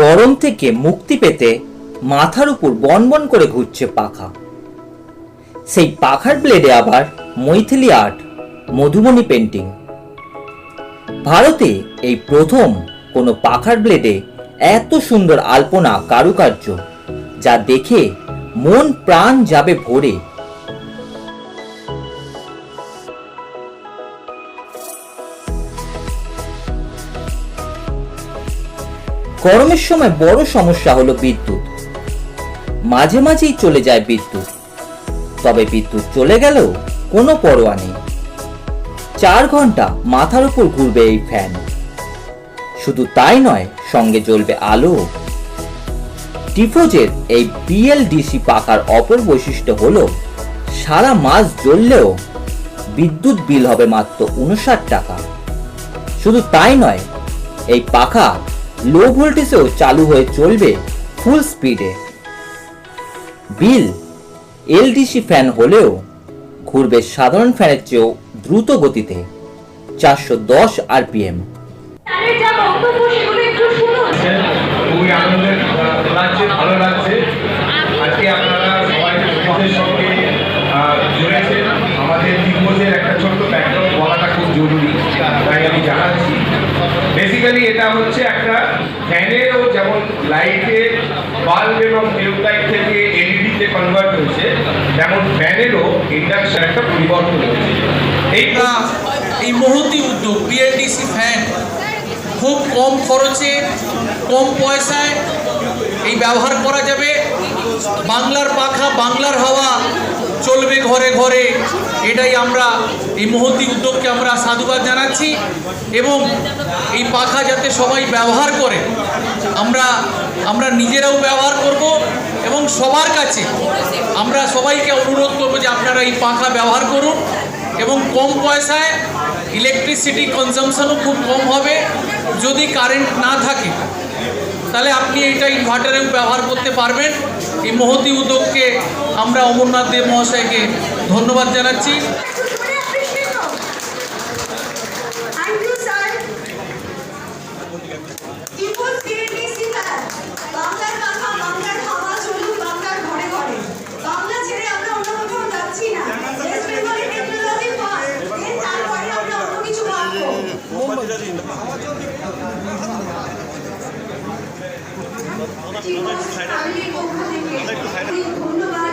গরম থেকে মুক্তি পেতে মাথার উপর বনবন করে ঘুরছে পাখা। সেই পাখার ব্লেডে আবার মৈথিলি আর্ট মধুবনী পেন্টিং ভারতে এই প্রথম কোনো পাখার ব্লেডে এত সুন্দর আলপনা কারুকার্য, যা দেখে মন প্রাণ যাবে ভরে। গরমের সময় বড় সমস্যা হলো বিদ্যুৎ। মাঝে মাঝেই চলে যায় বিদ্যুৎ। তবে বিদ্যুৎ চলে গেলেও কোনো পরোয়া নেই। চার ঘণ্টা মাথার উপর ঘুরবে এই ফ্যান। শুধু তাই নয়, সঙ্গে জ্বলবে আলো। টিফোজের এই বিএলডিসি পাখার অপর বৈশিষ্ট্য হলো, সারা মাস জ্বললেও বিদ্যুৎ বিল হবে মাত্র উনষাট টাকা। শুধু তাই নয়, এই পাখা লো ভোল্টেজেও চালু হয়ে চলবে ফুল স্পিডে বিল এলডিসি ফ্যান হলেও ঘুরবে সাধারণ ফ্যানের চেয়েও দ্রুত গতিতে চারশো দশ আরপিএম ভালো লাগছে। আজকে আপনারা সবাই আমাদের সঙ্গে জুড়েছেন আমাদের দিগ্গজের একটা ছোট্ট জরুরি, তাই আমি জানাচ্ছি। বেসিক্যালি এটা হচ্ছে একটা ফ্যানেরও যেমন লাইটে বাল্ব এবং টিউবলাইট থেকে এলইডিতে কনভার্ট হয়েছে, তেমন ফ্যানেরও ইন্ডাকশন একটা পরিবর্তন হয়েছে। এই আমরা এই মহতি উদ্যোগ বিএলডিসি ফ্যান খুব কম খরচে, কম পয়সায় এই ব্যবহার করা যাবে। বাংলার পাখা, বাংলার হাওয়া চলবে ঘরে ঘরে। এটাই আমরা, এই মহতি উদ্যোগকে আমরা সাধুবাদ জানাচ্ছি এবং এই পাখা যাতে সবাই ব্যবহার করে, আমরা আমরা নিজেরাও ব্যবহার করব এবং সবার কাছে আমরা সবাইকে অনুরোধ করব যে আপনারা এই পাখা ব্যবহার করুন এবং কম পয়সায় ইলেকট্রিসিটি কনজামশনও খুব কম হবে, যদি কারেন্ট না থাকে, তাহলে আপনি এটা ইনভার্টারে ব্যবহার করতে পারবেন। এই মহতি উদ্যোগকে আমরা অমরনাথ দেব মহাশয়কে ধন্যবাদ জানাচ্ছি thank you sir Tripura CNDC sir বাংলার কথা বাংলার হাওয়া চলুক বাংলার ঘরে ঘরে বাংলা ছেড়ে আমরা অন্য কোথাও যাচ্ছি না west Bengali technology first then তারপরে আমরা অন্য কিছু ভাববো ত্রিপুর ফ্যামিলির পক্ষ থেকে ধন্যবাদ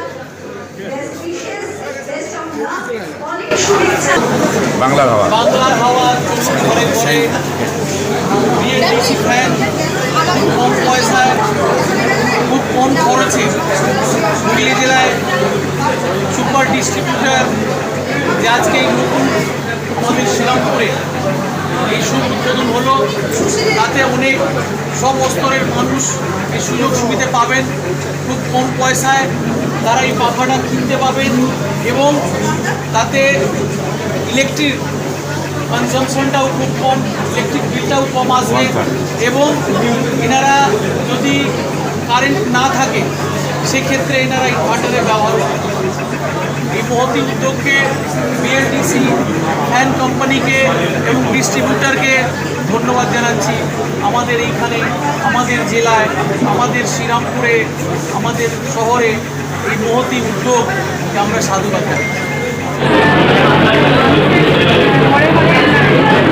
best wishes best of luck অনেক শুভেচ্ছা বাংলার হাওয়া বাংলার হাওয়া ঘরে ফ্যান কম পয়সায় খুব কম খরচে হুগলি জেলায় সুপার ডিস্ট্রিবিউটার যে আজকে এই নতুন আমাদের শ্রীরামপুরে এই শুভ উদ্বোধন হলো, তাতে অনেক সব স্তরের মানুষ এই সুযোগ সুবিধা পাবেন। খুব কম পয়সায় তারা এই পাখাটা কিনতে পাবেন এবং তাতে ইলেকট্রিক কনজামশনটাও খুব কম ইলেকট্রিক বিলটাও কম আসবে এবং এনারা যদি কারেন্ট না থাকে সেক্ষেত্রে এনারা ইনভার্টারের ব্যবহার এই মহতি উদ্যোগকে বিএলডিসি ফ্যান কোম্পানিকে এবং ডিস্ট্রিবিউটারকে ধন্যবাদ জানাচ্ছি। আমাদের এইখানে আমাদের জেলায় আমাদের শ্রীরামপুরে আমাদের শহরে এই মহতি উদ্যোগকে আমরা সাধুবাদ জানাচ্ছি। Thank you.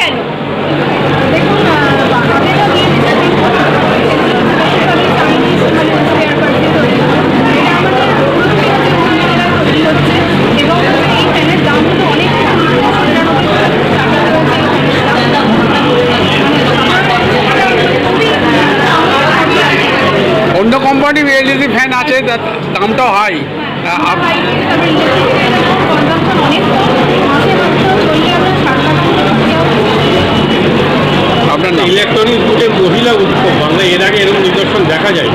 অনেক অন্য কোম্পানি এলইডি ফ্যান আছে দামটাও হাই ইলেকট্রনিক বুথে মহিলা উৎসব বাংলায় এর আগে এরকম নিদর্শন দেখা যায়।